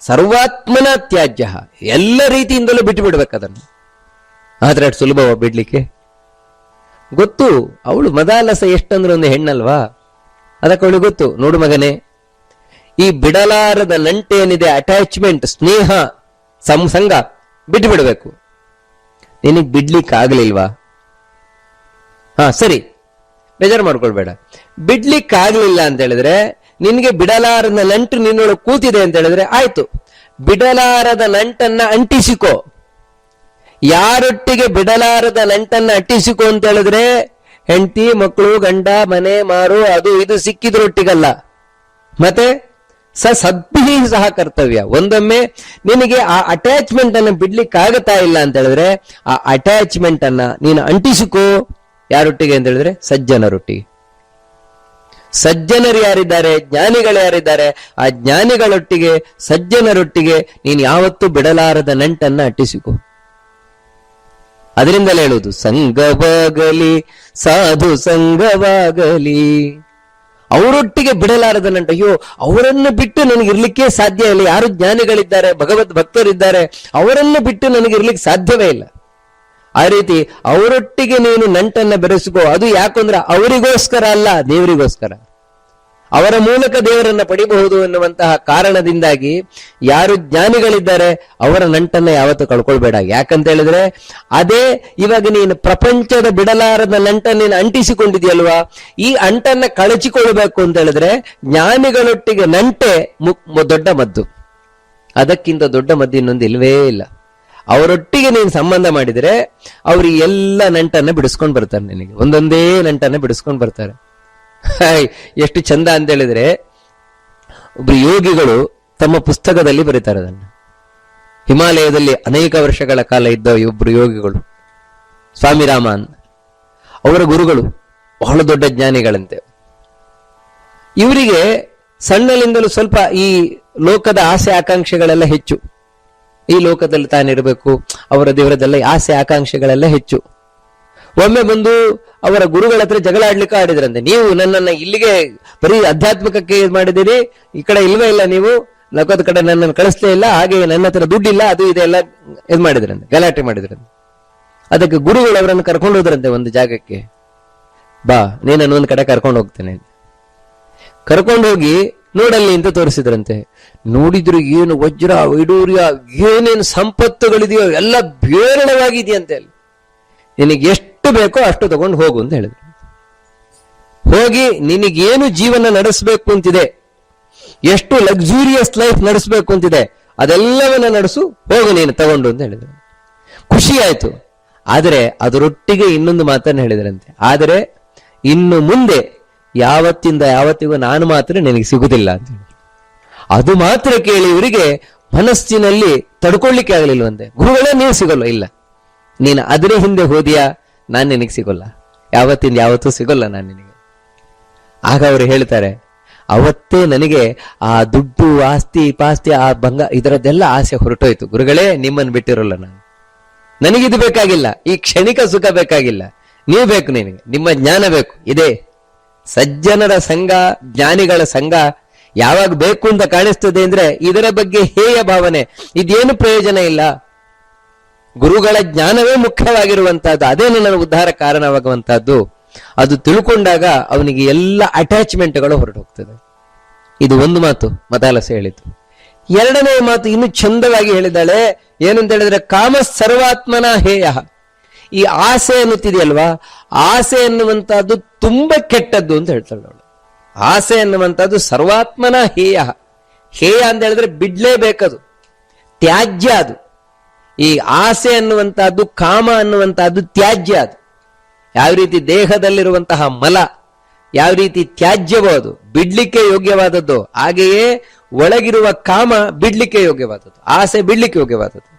ಸರ್ವಾತ್ಮನ ತ್ಯಾಜ್ಯ. ಎಲ್ಲ ರೀತಿಯಿಂದಲೂ ಬಿಟ್ಟು ಬಿಡ್ಬೇಕು ಅದನ್ನು. ಆದ್ರೆ ಸುಲಭವ ಬಿಡ್ಲಿಕ್ಕೆ? ಗೊತ್ತು, ಅವಳು ಮದಾಲಸ ಎಷ್ಟಂದ್ರೆ ಒಂದು ಹೆಣ್ಣಲ್ವಾ? ಅದಕ್ಕೆ ಅವಳು ಗೊತ್ತು, ನೋಡು ಮಗನೇ. ಈ ಬಿಡಲಾರದ ನಂಟೇನಿದೆ ಅಟ್ಯಾಚ್ಮೆಂಟ್ ಸ್ನೇಹ ಸಂಸಂಗ ಬಿಟ್ಟು ಬಿಡಬೇಕು ನಿನಗೆ ಬಿಡ್ಲಿಕ್ಕೆ ಆಗ್ಲಿಲ್ವಾ ಹಾ, ಸರಿ. ಬೇಜಾರು ಮಾಡ್ಕೊಳ್ಬೇಡ. ಬಿಡ್ಲಿಕ್ಕೆ ಆಗ್ಲಿಲ್ಲ ಅಂತ ಹೇಳಿದ್ರೆ, ನಿನ್ಗೆ ಬಿಡಲಾರದ ನಂಟು ನಿನ್ನೊಳಗೆ ಕೂತಿದೆ ಅಂತ ಹೇಳಿದ್ರೆ ಆಯ್ತು. ಬಿಡಲಾರದ ನಂಟನ್ನ ಅಂಟಿಸಿಕೋ. ಯಾರೊಟ್ಟಿಗೆ ಬಿಡಲಾರದ ನಂಟನ್ನ ಅಟ್ಟಿಸಿಕೊ ಅಂತ ಹೇಳಿದ್ರೆ, ಹೆಂಡತಿ, ಮಕ್ಕಳು, ಗಂಡ, ಮನೆ, ಮಾರು, ಅದು ಇದು ಸಿಕ್ಕಿದ್ರೊಟ್ಟಿಗಲ್ಲ. ಮತ್ತೆ ಸ ಸದ್ಭಿ ಸಹ ಕರ್ತವ್ಯ. ಒಂದೊಮ್ಮೆ ನಿನಗೆ ಆ ಅಟ್ಯಾಚ್ಮೆಂಟ್ ಅನ್ನು ಬಿಡ್ಲಿಕ್ಕೆ ಆಗತಾ ಇಲ್ಲ ಅಂತ ಹೇಳಿದ್ರೆ, ಆ ಅಟ್ಯಾಚ್ಮೆಂಟ್ ಅನ್ನ ನೀನು ಅಂಟಿಸಿಕೋ. ಯಾರೊಟ್ಟಿಗೆ ಅಂತ ಹೇಳಿದ್ರೆ, ಸಜ್ಜನರೊಟ್ಟಿಗೆ. ಸಜ್ಜನರು ಯಾರಿದ್ದಾರೆ? ಜ್ಞಾನಿಗಳು ಯಾರಿದ್ದಾರೆ? ಆ ಜ್ಞಾನಿಗಳೊಟ್ಟಿಗೆ, ಸಜ್ಜನರೊಟ್ಟಿಗೆ ನೀನು ಯಾವತ್ತೂ ಬಿಡಲಾರದ ನಂಟನ್ನ ಅಟ್ಟಿಸಿಕೊ. ಅದರಿಂದಲೇ ಹೇಳುವುದು, ಸಂಘವಾಗಲಿ, ಸಾಧು ಸಂಘವಾಗಲಿ. ಅವರೊಟ್ಟಿಗೆ ಬಿಡಲಾರದ ಅಯ್ಯೋ ಅವರನ್ನು ಬಿಟ್ಟು ನನಗೆ ಇರ್ಲಿಕ್ಕೆ ಸಾಧ್ಯ ಇಲ್ಲ. ಯಾರು ಜ್ಞಾನಿಗಳಿದ್ದಾರೆ, ಭಗವದ್ ಭಕ್ತರಿದ್ದಾರೆ, ಅವರನ್ನು ಬಿಟ್ಟು ನನಗೆ ಇರ್ಲಿಕ್ಕೆ ಸಾಧ್ಯವೇ ಇಲ್ಲ. ಆ ರೀತಿ ಅವರೊಟ್ಟಿಗೆ ನೀನು ನಂಟನ್ನ ಬೆರೆಸಿಕೋ. ಅದು ಯಾಕಂದ್ರೆ ಅವರಿಗೋಸ್ಕರ ಅಲ್ಲ, ದೇವರಿಗೋಸ್ಕರ. ಅವರ ಮೂಲಕ ದೇವರನ್ನ ಪಡಿಬಹುದು ಎನ್ನುವಂತಹ ಕಾರಣದಿಂದಾಗಿ ಯಾರು ಜ್ಞಾನಿಗಳಿದ್ದಾರೆ, ಅವರ ನಂಟನ್ನ ಯಾವತ್ತೂ ಕಳ್ಕೊಳ್ಬೇಡ. ಯಾಕಂತ ಹೇಳಿದ್ರೆ, ಅದೇ ಇವಾಗ ನೀನು ಪ್ರಪಂಚದ ಬಿಡಲಾರದ ನಂಟನ್ನ ನೀನು ಅಂಟಿಸಿಕೊಂಡಿದೆಯಲ್ವಾ? ಈ ಅಂಟನ್ನ ಕಳಚಿಕೊಳ್ಬೇಕು ಅಂತ ಹೇಳಿದ್ರೆ, ಜ್ಞಾನಿಗಳೊಟ್ಟಿಗೆ ನಂಟೆ ದೊಡ್ಡ ಮದ್ದು. ಅದಕ್ಕಿಂತ ದೊಡ್ಡ ಮದ್ದು ಇನ್ನೊಂದು ಇಲ್ವೇ ಇಲ್ಲ. ಅವರೊಟ್ಟಿಗೆ ನೀನು ಸಂಬಂಧ ಮಾಡಿದರೆ, ಅವ್ರು ಎಲ್ಲ ನಂಟನ್ನ ಬಿಡಿಸ್ಕೊಂಡು ಬರ್ತಾರೆ ನಿನಗೆ. ಒಂದೊಂದೇ ನಂಟನ್ನ ಬಿಡಿಸ್ಕೊಂಡು ಬರ್ತಾರೆ. ಎಷ್ಟು ಚಂದ ಅಂತ ಹೇಳಿದ್ರೆ, ಒಬ್ರು ಯೋಗಿಗಳು ತಮ್ಮ ಪುಸ್ತಕದಲ್ಲಿ ಬರೀತಾರೆ ಅದನ್ನು ಹಿಮಾಲಯದಲ್ಲಿ ಅನೇಕ ವರ್ಷಗಳ ಕಾಲ ಇದ್ದ ಇಬ್ಬರು ಯೋಗಿಗಳು, ಸ್ವಾಮಿ ರಾಮನ್ ಅವರ ಗುರುಗಳು ಬಹಳ ದೊಡ್ಡ ಜ್ಞಾನಿಗಳಂತೆ. ಇವರಿಗೆ ಸಣ್ಣಲಿಂದಲೂ ಸ್ವಲ್ಪ ಈ ಲೋಕದ ಆಸೆ ಆಕಾಂಕ್ಷೆಗಳೆಲ್ಲ ಹೆಚ್ಚು. ಈ ಲೋಕದಲ್ಲಿ ತಾನಿರಬೇಕು, ಅವರ ದೇವರದೆಲ್ಲ ಆಸೆ ಆಕಾಂಕ್ಷೆಗಳೆಲ್ಲ ಹೆಚ್ಚು. ಒಮ್ಮೆ ಬಂದು ಅವರ ಗುರುಗಳ ಹತ್ರ ಜಗಳ ಆಡ್ಲಿಕ್ಕೆ ಆಡಿದ್ರಂತೆ. ನೀವು ನನ್ನನ್ನ ಇಲ್ಲಿಗೆ ಬರೀ ಅಧ್ಯಾತ್ಮಕಕ್ಕೆ ಮಾಡಿದಿರಿ ಈ ಕಡೆ ಇಲ್ವೇ ಇಲ್ಲ ನೀವು ಲೋಕದ ಕಡೆ ನನ್ನನ್ನು ಕಳಿಸ್ಲೇ ಇಲ್ಲ, ಹಾಗೆ ನನ್ನ ಹತ್ರ ದುಡ್ಡಿಲ್ಲ, ಅದು ಇದೆಲ್ಲ ಇದ್ ಮಾಡಿದ್ರಂತೆ, ಗಲಾಟೆ ಮಾಡಿದ್ರಂತೆ. ಅದಕ್ಕೆ ಗುರುಗಳು ಅವರನ್ನು ಕರ್ಕೊಂಡು ಹೋದ್ರಂತೆ ಒಂದು ಜಾಗಕ್ಕೆ. ಬಾ ನೀನನ್ನು ಒಂದ್ ಕಡೆ ಕರ್ಕೊಂಡು ಹೋಗ್ತೇನೆ. ಕರ್ಕೊಂಡು ಹೋಗಿ ನೋಡಲ್ಲಿ ಅಂತ ತೋರಿಸಿದ್ರಂತೆ. ನೋಡಿದ್ರು ಏನು ವಜ್ರ, ವೈಡೂರ್ಯ, ಏನೇನು ಸಂಪತ್ತುಗಳಿದೆಯೋ ಎಲ್ಲ ಬೇರಣವಾಗಿದೆಯಂತೆ ಅಲ್ಲಿ. ನಿನಗೆ ಎಷ್ಟು ಬೇಕೋ ಅಷ್ಟು ತಗೊಂಡು ಹೋಗು ಅಂತ ಹೇಳಿದ್ರು. ಹೋಗಿ ನಿನಗೇನು ಜೀವನ ನಡೆಸಬೇಕು ಅಂತಿದೆ, ಎಷ್ಟು ಲಕ್ಸುರಿಯಸ್ ಲೈಫ್ ನಡೆಸಬೇಕು ಅಂತಿದೆ, ಅದೆಲ್ಲವನ್ನ ನಡೆಸು, ಹೋಗು ನೀನು ತಗೊಂಡು ಅಂತ ಹೇಳಿದ್ರು. ಖುಷಿ ಆಯ್ತು. ಆದರೆ ಅದರೊಟ್ಟಿಗೆ ಇನ್ನೊಂದು ಮಾತನ್ನು ಹೇಳಿದ್ರಂತೆ. ಆದರೆ ಇನ್ನು ಮುಂದೆ ಯಾವತ್ತಿಂದ ಯಾವತ್ತಿಗೂ ನಾನು ಮಾತ್ರ ನಿನಗೆ ಸಿಗುದಿಲ್ಲ ಅಂತ ಅದು ಮಾತ್ರ ಕೇಳಿ ಇವರಿಗೆ ಮನಸ್ಸಿನಲ್ಲಿ ತಡ್ಕೊಳ್ಳಿಕ್ಕೆ ಆಗಲಿಲ್ವಂತೆ. ಗುರುಗಳೇ ನೀವು ಸಿಗಲ್ಲ ಇಲ್ಲ. ನೀನು ಅದರ ಹಿಂದೆ ಹೋದಿಯಾ? ನಾನು ನಿನಗೆ ಸಿಗೋಲ್ಲ. ಯಾವತ್ತಿಂದ ಯಾವತ್ತೂ ಸಿಗೋಲ್ಲ ನಾನು ನಿನಗೆ. ಆಗ ಅವರು ಹೇಳ್ತಾರೆ, ಅವತ್ತೇ ನನಗೆ ಆ ದುಡ್ಡು, ಆಸ್ತಿ, ಪಾಸ್ತಿ, ಆ ಭಂಗ ಇದರದ್ದೆಲ್ಲ ಆಸೆ ಹೊರಟೋಯ್ತು. ಗುರುಗಳೇ ನಿಮ್ಮನ್ನು ಬಿಟ್ಟಿರೋಲ್ಲ ನಾನು. ನನಗಿದು ಬೇಕಾಗಿಲ್ಲ. ಈ ಕ್ಷಣಿಕ ಸುಖ ಬೇಕಾಗಿಲ್ಲ. ನೀವು ಬೇಕು ನಿನಗೆ. ನಿಮ್ಮ ಜ್ಞಾನ ಬೇಕು. ಇದೇ. ಸಜ್ಜನರ ಸಂಘ, ಜ್ಞಾನಿಗಳ ಸಂಘ ಯಾವಾಗ ಬೇಕು ಅಂತ ಕಾಣಿಸ್ತದೆ ಅಂದ್ರೆ ಇದರ ಬಗ್ಗೆ ಹೇಯ ಭಾವನೆ. ಇದೇನು ಪ್ರಯೋಜನ ಇಲ್ಲ. ಗುರುಗಳ ಜ್ಞಾನವೇ ಮುಖ್ಯವಾಗಿರುವಂತಹದ್ದು, ಅದೇ ನನ್ನ ಉದ್ಧಾರ ಕಾರಣವಾಗುವಂತಹದ್ದು. ಅದು ತಿಳ್ಕೊಂಡಾಗ ಅವನಿಗೆ ಎಲ್ಲ ಅಟ್ಯಾಚ್ಮೆಂಟ್ಗಳು ಹೊರಟು ಹೋಗ್ತದೆ ಇದು ಒಂದು ಮಾತು, ಮತಾಲಸ ಹೇಳಿತು ಎರಡನೇ ಮಾತು ಇನ್ನು ಚಂದವಾಗಿ ಹೇಳಿದ್ದಾಳೆ ಏನಂತ ಹೇಳಿದ್ರೆ ಕಾಮ ಸರ್ವಾತ್ಮನ ಹೇಯ. ಈ ಆಸೆ ಅನ್ನುತ್ತಿದೆಯಲ್ವಾ? ಆಸೆ ಎನ್ನುವಂತಹದ್ದು ತುಂಬಾ ಕೆಟ್ಟದ್ದು ಅಂತ ಹೇಳ್ತಾಳೆ ಅವಳು. ಆಸೆ ಎನ್ನುವಂತಹದ್ದು ಸರ್ವಾತ್ಮನ ಹೇಯ. ಹೇಯ ಅಂತ ಹೇಳಿದ್ರೆ ಬಿಡ್ಲೇಬೇಕದು. ತ್ಯಾಜ್ಯ ಅದು. ಈ ಆಸೆ ಅನ್ನುವಂತಹದ್ದು ಕಾಮ ಅನ್ನುವಂತಹದ್ದು ತ್ಯಾಜ್ಯ ಅದು. ಯಾವ ರೀತಿ ದೇಹದಲ್ಲಿರುವಂತಹ ಮಲ, ಯಾವ ರೀತಿ ತ್ಯಾಜ್ಯವೋ ಅದು, ಬಿಡ್ಲಿಕ್ಕೆ ಯೋಗ್ಯವಾದದ್ದು, ಹಾಗೆಯೇ ಒಳಗಿರುವ ಕಾಮ ಬಿಡ್ಲಿಕ್ಕೆ ಯೋಗ್ಯವಾದದ್ದು, ಆಸೆ ಬಿಡ್ಲಿಕ್ಕೆ ಯೋಗ್ಯವಾದದ್ದು.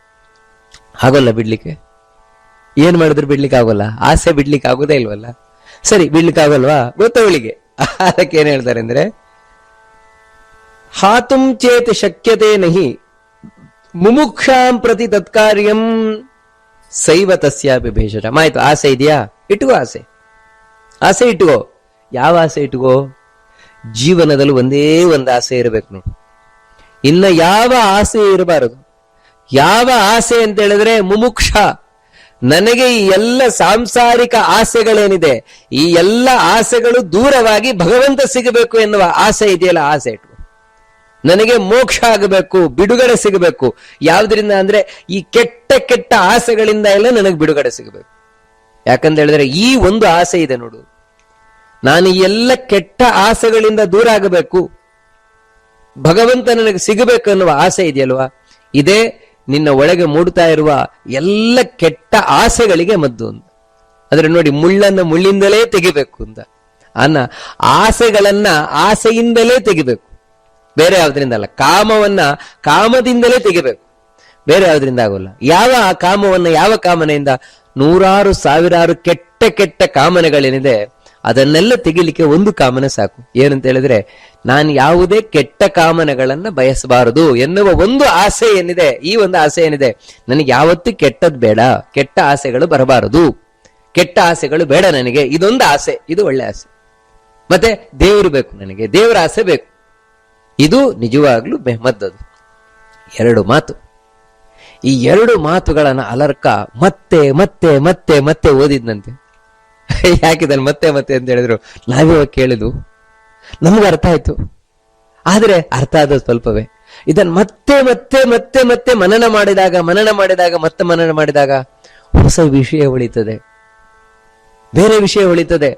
ಆಗೋಲ್ಲ ಬಿಡ್ಲಿಕ್ಕೆ? ಏನ್ ಮಾಡಿದ್ರು ಬಿಡ್ಲಿಕ್ಕೆ ಆಗೋಲ್ಲ? ಆಸೆ ಬಿಡ್ಲಿಕ್ಕೆ ಆಗೋದೇ ಇಲ್ವಲ್ಲ? ಸರಿ, ಬಿಡ್ಲಿಕ್ಕೆ ಆಗೋಲ್ವಾ? ಗೊತ್ತವಳಿಗೆ ಅದಕ್ಕೆ ಏನ್ ಹೇಳ್ತಾರೆ ಅಂದ್ರೆ, ಹಾತುಂ ಚೇತ್ ಶಕ್ಯತೆ ನಹಿ ಮುಮುಕ್ಷಾಂ ಪ್ರತಿ ತತ್ಕಾರ್ಯಂ ಸೈವ ತಸ್ಯಾಪಿ ಭೇಷಜ ಆಯ್ತು, ಆಸೆ ಇದೆಯಾ? ಇಟ್ಕೋ ಆಸೆ. ಆಸೆ ಇಟ್ಕೋ ಯಾವ ಆಸೆ ಇಟ್ಕೋ ಜೀವನದಲ್ಲಿ ಒಂದೇ ಒಂದು ಆಸೆ ಇರಬೇಕು ನೋಡು. ಇನ್ನ ಯಾವ ಆಸೆ ಇರಬಾರದು. ಯಾವ ಆಸೆ ಅಂತ ಹೇಳಿದ್ರೆ ಮುಮುಕ್ಷ. ನನಗೆ ಈ ಎಲ್ಲ ಸಾಂಸಾರಿಕ ಆಸೆಗಳೇನಿದೆ, ಈ ಎಲ್ಲ ಆಸೆಗಳು ದೂರವಾಗಿ ಭಗವಂತ ಸಿಗಬೇಕು ಎನ್ನುವ ಆಸೆ ಇದೆಯಲ್ಲ, ಆಸೆ ಇಟ್ಕೋ. ನನಗೆ ಮೋಕ್ಷ ಆಗಬೇಕು, ಬಿಡುಗಡೆ ಸಿಗಬೇಕು. ಯಾವ್ದ್ರಿಂದ ಅಂದ್ರೆ ಈ ಕೆಟ್ಟ ಕೆಟ್ಟ ಆಸೆಗಳಿಂದ ಎಲ್ಲ ನನಗೆ ಬಿಡುಗಡೆ ಸಿಗಬೇಕು. ಯಾಕಂತ ಹೇಳಿದ್ರೆ ಈ ಒಂದು ಆಸೆ ಇದೆ ನೋಡು. ನಾನು ಎಲ್ಲ ಕೆಟ್ಟ ಆಸೆಗಳಿಂದ ದೂರ ಆಗಬೇಕು. ಭಗವಂತ ನನಗೆ ಸಿಗಬೇಕು ಅನ್ನುವ ಆಸೆ ಇದೆಯಲ್ವಾ? ಇದೇ ನಿನ್ನ ಒಳಗೆ ಮೂಡ್ತಾ ಇರುವ ಎಲ್ಲ ಕೆಟ್ಟ ಆಸೆಗಳಿಗೆ ಮದ್ದು ಅಂತ. ಅಂದ್ರೆ ನೋಡಿ, ಮುಳ್ಳನ್ನ ಮುಳ್ಳಿಂದಲೇ ತೆಗಿಬೇಕು ಅಂತ. ಅನ್ನ, ಆಸೆಗಳನ್ನ ಆಸೆಯಿಂದಲೇ ತೆಗಿಬೇಕು. ಬೇರೆ ಯಾವ್ದ್ರಿಂದ ಅಲ್ಲ, ಕಾಮವನ್ನ ಕಾಮದಿಂದಲೇ ತೆಗಿಬೇಕು. ಬೇರೆ ಯಾವ್ದ್ರಿಂದ ಆಗೋಲ್ಲ. ಯಾವ ಆ ಕಾಮವನ್ನ, ಯಾವ ಕಾಮನೆಯಿಂದ ನೂರಾರು, ಸಾವಿರಾರು ಕೆಟ್ಟ ಕೆಟ್ಟ ಕಾಮನೆಗಳೇನಿದೆ, ಅದನ್ನೆಲ್ಲ ತೆಗಿಲಿಕ್ಕೆ ಒಂದು ಕಾಮನೆ ಸಾಕು. ಏನಂತ ಹೇಳಿದ್ರೆ, ನಾನು ಯಾವುದೇ ಕೆಟ್ಟ ಕಾಮನೆಗಳನ್ನ ಬಯಸಬಾರದು ಎನ್ನುವ ಒಂದು ಆಸೆ ಏನಿದೆ, ಈ ಒಂದು ಆಸೆ ಏನಿದೆ, ನನಗೆ ಯಾವತ್ತೂ ಕೆಟ್ಟದ್ ಬೇಡ. ಕೆಟ್ಟ ಆಸೆಗಳು ಬರಬಾರದು. ಕೆಟ್ಟ ಆಸೆಗಳು ಬೇಡ ನನಗೆ. ಇದೊಂದು ಆಸೆ. ಇದು ಒಳ್ಳೆ ಆಸೆ. ಮತ್ತೆ ದೇವರು ಬೇಕು ನನಗೆ. ದೇವರ ಆಸೆ ಬೇಕು. ಇದು ನಿಜವಾಗ್ಲೂ ಬೆಹಮದ್ದದು. ಎರಡು ಮಾತು. ಈ ಎರಡು ಮಾತುಗಳನ್ನ ಅಲರ್ಕ ಮತ್ತೆ ಮತ್ತೆ ಮತ್ತೆ ಮತ್ತೆ ಓದಿದ್ನಂತೆ. ಯಾಕಿದನ್ ಮತ್ತೆ ಮತ್ತೆ ಅಂತ ಹೇಳಿದ್ರು? ನಾವಿವಾಗ ಕೇಳಿದ್ವು. ನಮ್ಗೆ ಅರ್ಥ ಆಯ್ತು. ಆದ್ರೆ ಅರ್ಥ ಆದ ಸ್ವಲ್ಪವೇ. ಇದನ್ ಮತ್ತೆ ಮತ್ತೆ ಮತ್ತೆ ಮತ್ತೆ ಮನನ ಮಾಡಿದಾಗ ಮನನ ಮಾಡಿದಾಗ, ಮತ್ತೆ ಮನನ ಮಾಡಿದಾಗ ಹೊಸ ವಿಷಯ ಉಳಿತದೆ. ಬೇರೆ ವಿಷಯ ಉಳಿತದೆ.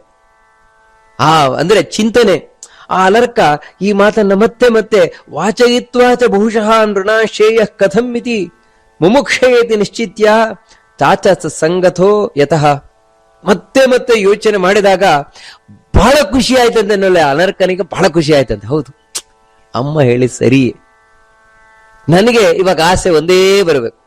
ಆ, ಅಂದ್ರೆ ಚಿಂತನೆ. ಆ ಅಲರ್ಕ ಈ ಮಾತನ್ನ ಮತ್ತೆ ಮತ್ತೆ ವಾಚಯಿತ್ವಾಚ ಬಹುಶಃ ನೃಣ ಶ್ರೇಯ ಕಥಂ ಇತಿ. ಮುಮುಕ್ಷಯತಿ ನಿಶ್ಚಿತ್ಯ ತಾಚ ಸಂಗತೋ ಯತಃ. ಮತ್ತೆ ಮತ್ತೆ ಯೋಚನೆ ಮಾಡಿದಾಗ ಬಹಳ ಖುಷಿ ಆಯ್ತಂತೆ ನೋಡ ಅನರ್ಕನಿಗೆ ಬಹಳ ಖುಷಿ ಆಯ್ತಂತೆ, ಹೌದು. ಅಮ್ಮ ಹೇಳಿ ಸರಿ. ನನಗೆ ಇವಾಗ ಆಸೆ ಒಂದೇ ಬರಬೇಕು.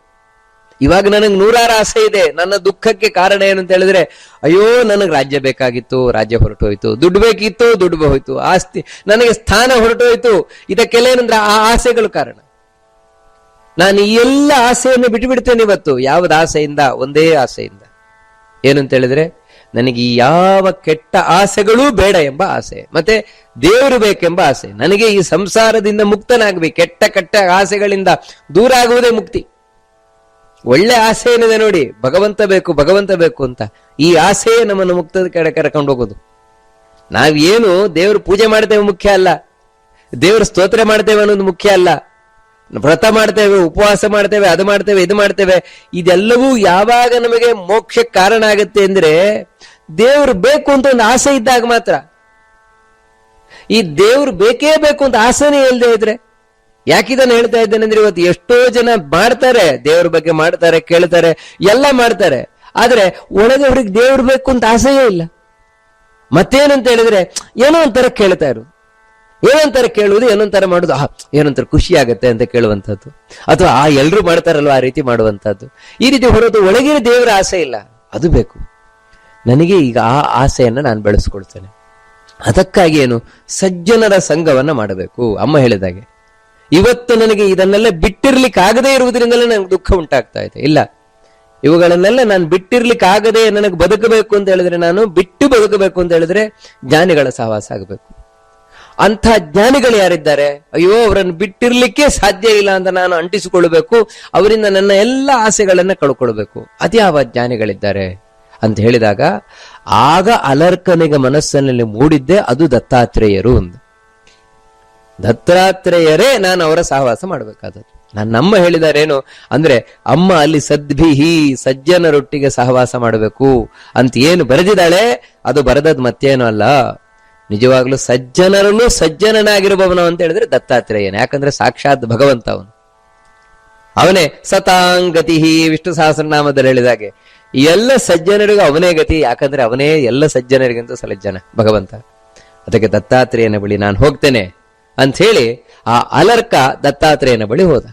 ಇವಾಗ ನನಗೆ ನೂರಾರು ಆಸೆ ಇದೆ. ನನ್ನ ದುಃಖಕ್ಕೆ ಕಾರಣ ಏನು ಅಂತ ಹೇಳಿದ್ರೆ, ಅಯ್ಯೋ, ನನಗೆ ರಾಜ್ಯ ಬೇಕಾಗಿತ್ತು, ರಾಜ್ಯ ಹೊರಟು ಹೋಯ್ತು ದುಡ್ಡು ಬೇಕಿತ್ತು, ದುಡ್ಡು ಹೋಯ್ತು. ಆಸ್ತಿ, ನನಗೆ ಸ್ಥಾನ ಹೊರಟು ಹೋಯ್ತು ಇದಕ್ಕೆಲ್ಲ ಏನಂದ್ರೆ ಆ ಆಸೆಗಳು ಕಾರಣ. ನಾನು ಈ ಎಲ್ಲ ಆಸೆಯನ್ನು ಬಿಟ್ಟು ಬಿಡ್ತೇನೆ ಇವತ್ತು. ಯಾವ್ದು ಆಸೆಯಿಂದ? ಒಂದೇ ಆಸೆಯಿಂದ. ಏನು ಅಂತ ಹೇಳಿದ್ರೆ, ನನಗೆ ಯಾವ ಕೆಟ್ಟ ಆಸೆಗಳೂ ಬೇಡ ಎಂಬ ಆಸೆ. ಮತ್ತೆ ದೇವರು ಬೇಕೆಂಬ ಆಸೆ. ನನಗೆ ಈ ಸಂಸಾರದಿಂದ ಮುಕ್ತನಾಗಬೇಕು. ಕೆಟ್ಟ ಕೆಟ್ಟ ಆಸೆಗಳಿಂದ ದೂರ ಆಗುವುದೇ ಮುಕ್ತಿ. ಒಳ್ಳೆ ಆಸೆ ಏನಿದೆ ನೋಡಿ, ಭಗವಂತ ಬೇಕು ಭಗವಂತ ಬೇಕು ಅಂತ. ಈ ಆಸೆಯೇ ನಮ್ಮನ್ನು ಮುಕ್ತದ ಕಡೆ ಕರ್ಕೊಂಡು ಹೋಗೋದು. ನಾವೇನು ದೇವರು ಪೂಜೆ ಮಾಡ್ತೇವೆ ಮುಖ್ಯ ಅಲ್ಲ. ದೇವ್ರ ಸ್ತೋತ್ರ ಮಾಡ್ತೇವೆ ಅನ್ನೋದು ಮುಖ್ಯ ಅಲ್ಲ. ವ್ರತ ಮಾಡ್ತೇವೆ, ಉಪವಾಸ ಮಾಡ್ತೇವೆ, ಅದು ಮಾಡ್ತೇವೆ, ಇದು ಮಾಡ್ತೇವೆ. ಇದೆಲ್ಲವೂ ಯಾವಾಗ ನಮಗೆ ಮೋಕ್ಷ ಕಾರಣ ಆಗುತ್ತೆ ಅಂದ್ರೆ, ದೇವ್ರು ಬೇಕು ಅಂತ ಒಂದು ಆಸೆ ಇದ್ದಾಗ ಮಾತ್ರ. ಈ ದೇವ್ರು ಬೇಕೇ ಬೇಕು ಅಂತ ಆಸೆನೇ ಇಲ್ಲದೆ ಇದ್ರೆ ಯಾಕಿದನ್ನ ಹೇಳ್ತಾ ಇದ್ದೇನೆ ಅಂದ್ರೆ ಇವತ್ತು ಎಷ್ಟೋ ಜನ ಮಾಡ್ತಾರೆ, ದೇವ್ರ ಬಗ್ಗೆ ಮಾಡ್ತಾರೆ, ಕೇಳ್ತಾರೆ, ಎಲ್ಲ ಮಾಡ್ತಾರೆ. ಆದ್ರೆ ಒಳಗೆ ಅವ್ರಿಗೆ ದೇವ್ರ ಬೇಕು ಅಂತ ಆಸೆಯೇ ಇಲ್ಲ. ಮತ್ತೇನಂತ ಹೇಳಿದ್ರೆ, ಏನೋ ಒಂಥರ ಕೇಳ್ತಾ ಇರು. ಏನೊಂಥರ ಕೇಳುವುದು ಏನೊಂಥರ ಮಾಡುದು ಆ ಏನೊಂಥರ ಖುಷಿ ಆಗತ್ತೆ ಅಂತ ಕೇಳುವಂಥದ್ದು. ಅಥವಾ ಆ ಎಲ್ಲರೂ ಮಾಡ್ತಾರಲ್ವ ಆ ರೀತಿ ಮಾಡುವಂಥದ್ದು. ಈ ರೀತಿ ಹೊರತು ಒಳಗಿನ ದೇವರ ಆಸೆ ಇಲ್ಲ. ಅದು ಬೇಕು. ನನಗೆ ಈಗ ಆ ಆಸೆಯನ್ನ ನಾನು ಬೆಳೆಸ್ಕೊಳ್ತೇನೆ. ಅದಕ್ಕಾಗಿ ಏನು ಸಜ್ಜನರ ಸಂಘವನ್ನ ಮಾಡಬೇಕು. ಅಮ್ಮ ಹೇಳಿದಾಗೆ. ಇವತ್ತು ನನಗೆ ಇದನ್ನೆಲ್ಲ ಬಿಟ್ಟಿರ್ಲಿಕ್ಕೆ ಆಗದೇ ಇರುವುದರಿಂದಲೇ ನನಗೆ ದುಃಖ ಉಂಟಾಗ್ತಾ ಇದೆ. ಇಲ್ಲ. ಇವುಗಳನ್ನೆಲ್ಲ ನಾನು ಬಿಟ್ಟಿರ್ಲಿಕ್ಕೆ ಆಗದೆ ನನಗೆ ಬದುಕಬೇಕು ಅಂತ ಹೇಳಿದ್ರೆ ನಾನು ಬಿಟ್ಟು ಬದುಕಬೇಕು ಅಂತ ಹೇಳಿದ್ರೆ ಜ್ಞಾನಿಗಳ ಸಹವಾಸ ಆಗಬೇಕು. ಅಂಥ ಜ್ಞಾನಿಗಳು ಯಾರಿದ್ದಾರೆ? ಅಯ್ಯೋ, ಅವರನ್ನು ಬಿಟ್ಟಿರ್ಲಿಕ್ಕೆ ಸಾಧ್ಯ ಇಲ್ಲ ಅಂತ ನಾನು ಅಂಟಿಸಿಕೊಳ್ಳಬೇಕು. ಅವರಿಂದ ನನ್ನ ಎಲ್ಲ ಆಸೆಗಳನ್ನ ಕಳ್ಕೊಳ್ಬೇಕು. ಅದ್ಯಾವ ಜ್ಞಾನಿಗಳಿದ್ದಾರೆ? ಅಂತ ಹೇಳಿದಾಗ, ಆಗ ಅಲರ್ಕನಿಗೆ ಮನಸ್ಸಿನಲ್ಲಿ ಮೂಡಿದ್ದೆ ಅದು ದತ್ತಾತ್ರೇಯರು ಒಂದು ದತ್ತಾತ್ರೇಯರೇ ನಾನು ಅವರ ಸಹವಾಸ ಮಾಡಬೇಕಾದದ್ದು. ನಾನು ಅಮ್ಮ ಹೇಳಿದಾರೇನು? ಅಂದ್ರೆ ಅಮ್ಮ ಅಲ್ಲಿ ಸದ್ಭಿಹಿ ಸಜ್ಜನರೊಟ್ಟಿಗೆ ಸಹವಾಸ ಮಾಡಬೇಕು ಅಂತ ಏನು ಬರೆದಿದ್ದಾಳೆ? ಅದು ಬರೆದದ್ ಮತ್ತೇನು ಅಲ್ಲ. ನಿಜವಾಗ್ಲೂ ಸಜ್ಜನರನ್ನು ಸಜ್ಜನನಾಗಿರುವವನು ಅಂತ ಹೇಳಿದ್ರೆ ದತ್ತಾತ್ರೇಯನ. ಯಾಕಂದ್ರೆ ಸಾಕ್ಷಾತ್ ಭಗವಂತ ಅವನು. ಅವನೇ ಸತಾಂಗತಿ ವಿಷ್ಣು ಸಹಸ್ರನಾಮದಲ್ಲಿ ಹೇಳಿದಾಗೆ ಎಲ್ಲ ಸಜ್ಜನರಿಗೂ ಅವನೇ ಗತಿ, ಯಾಕಂದ್ರೆ ಅವನೇ ಎಲ್ಲ ಸಜ್ಜನರಿಗಿಂತ ಸಲಜ್ಜನ ಭಗವಂತ. ಅದಕ್ಕೆ ದತ್ತಾತ್ರೇಯನ ಬಳಿ ನಾನು ಹೋಗ್ತೇನೆ. ಅಂತ ಹೇಳಿ ಆ ಅಲರ್ಕ ದತ್ತಾತ್ರೇಯನ ಬಳಿ ಹೋದ.